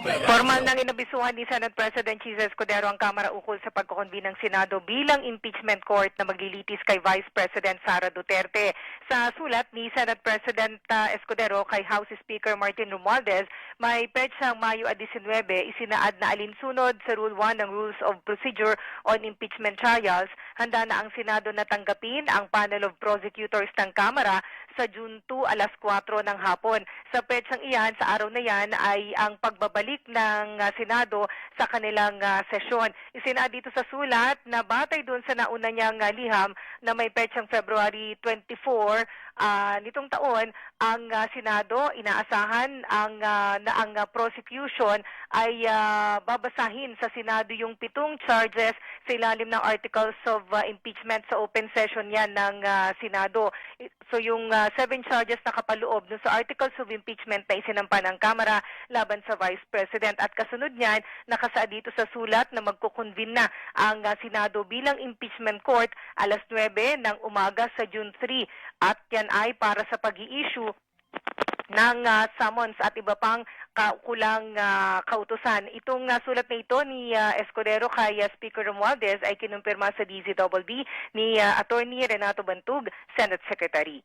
Formal nang inabisuhan ni Senate President Chisa Escudero ang Kamara ukol sa pagkukonvene ng Senado bilang impeachment court na maglilitis kay Vice President Sara Duterte. Sa sulat ni Senate President uh, Escudero kay House Speaker Martin Romualdez, may petsang Mayo 19 isinaad na alinsunod sa Rule 1 ng Rules of Procedure on Impeachment Trials. Handa na ang Senado na tanggapin ang panel of prosecutors ng Kamara sa June 2 alas 4 ng hapon. Sa petsang iyan, sa araw na yan ay ang pagbabalik ng uh, Senado sa kanilang uh, sesyon. Isinaad dito sa sulat na batay doon sa nauna niyang uh, liham na may petsang February 24 ah, nitong taon, ang uh, Senado inaasahan ang uh, na ang uh, prosecution ay uh, babasahin sa Senado yung pitong charges sa ilalim ng articles of uh, impeachment sa open session yan ng uh, Senado. So yung uh, seven charges na kapaloob dun sa articles of impeachment na isinampa ng Kamara laban sa Vice President. At kasunod niyan, nakasaad dito sa sulat na magkukonvene na ang uh, Senado bilang impeachment court alas 9 ng umaga sa June 3. At yan ay para sa pag-i-issue ng uh, summons at iba pang kaukulang uh, kautusan. Itong uh, sulat na ito ni uh, Escudero kay uh, Speaker Romualdez ay kinumpirma sa DZWB ni uh, Attorney Renato Bantug, Senate Secretary.